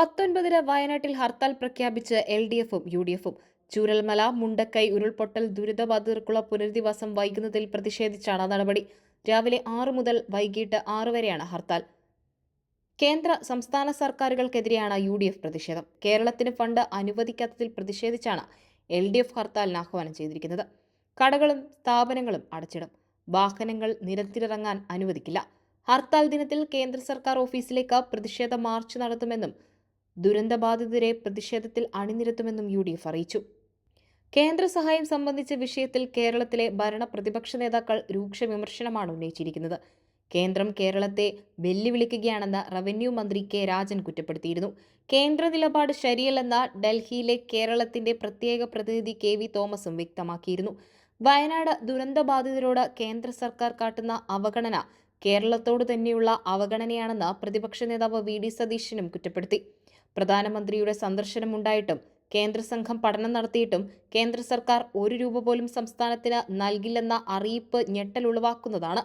പത്തൊൻപതിന് വയനാട്ടിൽ ഹർത്താൽ പ്രഖ്യാപിച്ച് എൽ ഡി എഫും യു ഡി എഫും. ചൂരൽമല മുണ്ടക്കൈ ഉരുൾപൊട്ടൽ ദുരിതബാധിതർക്കുള്ള പുനരധിവാസം വൈകുന്നതിൽ പ്രതിഷേധിച്ചാണ് നടപടി. രാവിലെ ആറ് മുതൽ വൈകിട്ട് ആറ് വരെയാണ് ഹർത്താൽ. കേന്ദ്ര സംസ്ഥാന സർക്കാരുകൾക്കെതിരെയാണ് യു ഡി എഫ് പ്രതിഷേധം. കേരളത്തിന് ഫണ്ട് അനുവദിക്കാത്തതിൽ പ്രതിഷേധിച്ചാണ് എൽ ഡി എഫ് ഹർത്താലിന് ആഹ്വാനം ചെയ്തിരിക്കുന്നത്. കടകളും സ്ഥാപനങ്ങളും അടച്ചിടും. വാഹനങ്ങൾ നിരത്തിലിറങ്ങാൻ അനുവദിക്കില്ല. ഹർത്താൽ ദിനത്തിൽ കേന്ദ്ര സർക്കാർ ഓഫീസിലേക്ക് പ്രതിഷേധ മാർച്ച് നടത്തുമെന്നും ദുരന്തബാധിതരെ പ്രതിഷേധത്തിൽ അണിനിരത്തുമെന്നും യു ഡി എഫ് അറിയിച്ചു. കേന്ദ്ര സഹായം സംബന്ധിച്ച വിഷയത്തിൽ കേരളത്തിലെ ഭരണ പ്രതിപക്ഷ നേതാക്കൾ രൂക്ഷ വിമർശനമാണ് ഉന്നയിച്ചിരിക്കുന്നത്. കേന്ദ്രം കേരളത്തെ വെല്ലുവിളിക്കുകയാണെന്ന് റവന്യൂ മന്ത്രി കെ രാജൻ കുറ്റപ്പെടുത്തിയിരുന്നു. കേന്ദ്ര നിലപാട് ശരിയല്ലെന്ന ഡൽഹിയിലെ കേരളത്തിന്റെ പ്രത്യേക പ്രതിനിധി കെ വി തോമസും വ്യക്തമാക്കിയിരുന്നു. വയനാട് ദുരന്തബാധിതരോട് കേന്ദ്ര സർക്കാർ കാട്ടുന്ന അവഗണന കേരളത്തോട് തന്നെയുള്ള അവഗണനയാണെന്ന് പ്രതിപക്ഷ നേതാവ് വി ഡി സതീശനും കുറ്റപ്പെടുത്തി. പ്രധാനമന്ത്രിയുടെ സന്ദർശനമുണ്ടായിട്ടും കേന്ദ്ര സംഘം പഠനം നടത്തിയിട്ടും കേന്ദ്ര സർക്കാർ ഒരു രൂപ പോലും സംസ്ഥാനത്തിന് നൽകില്ലെന്ന അറിയിപ്പ് ഞെട്ടലുളവാക്കുന്നതാണ്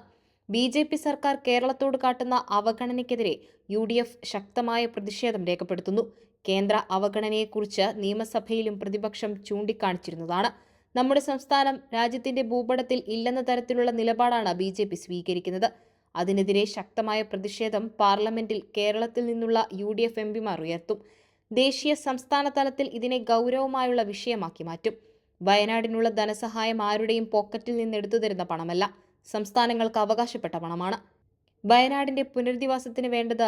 ബി ജെ പി സർക്കാർ കേരളത്തോട് കാട്ടുന്ന അവഗണനയ്ക്കെതിരെ യു ഡി എഫ് ശക്തമായ പ്രതിഷേധം രേഖപ്പെടുത്തുന്നു. കേന്ദ്ര അവഗണനയെക്കുറിച്ച് നിയമസഭയിലും പ്രതിപക്ഷം ചൂണ്ടിക്കാണിച്ചിരുന്നതാണ്. നമ്മുടെ സംസ്ഥാനം രാജ്യത്തിന്റെ ഭൂപടത്തിൽ ഇല്ലെന്ന തരത്തിലുള്ള നിലപാടാണ് ബി സ്വീകരിക്കുന്നത്. അതിനെതിരെ ശക്തമായ പ്രതിഷേധം പാർലമെന്റിൽ കേരളത്തിൽ നിന്നുള്ള യു ഡി എഫ് ഉയർത്തും. ദേശീയ സംസ്ഥാന തലത്തിൽ ഇതിനെ ഗൗരവമായുള്ള വിഷയമാക്കി മാറ്റും. വയനാടിനുള്ള ധനസഹായം ആരുടെയും പോക്കറ്റിൽ നിന്ന് എടുത്തു തരുന്ന പണമല്ല സംസ്ഥാനങ്ങൾക്ക് അവകാശപ്പെട്ട പണമാണ്. വയനാടിന്റെ പുനരധിവാസത്തിന് വേണ്ടത്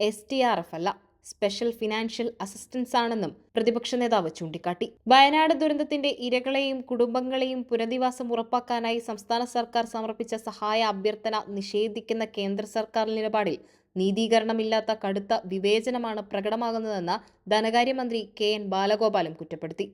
എസ് അല്ല. സ്പെഷ്യൽ ഫിനാൻഷ്യൽ അസിസ്റ്റൻസ് ആണെന്നും പ്രതിപക്ഷ നേതാവ് ചൂണ്ടിക്കാട്ടി. വയനാട് ദുരന്തത്തിന്റെ ഇരകളെയും കുടുംബങ്ങളെയും പുനരധിവാസം ഉറപ്പാക്കാനായി സംസ്ഥാന സർക്കാർ സമർപ്പിച്ച സഹായ അഭ്യർത്ഥന നിഷേധിക്കുന്ന കേന്ദ്ര സർക്കാർ നിലപാടിൽ നീതീകരണമില്ലാത്ത കടുത്ത വിവേചനമാണ് പ്രകടമാകുന്നതെന്ന് ധനകാര്യമന്ത്രി കെ എൻ ബാലഗോപാലം കുറ്റപ്പെടുത്തി.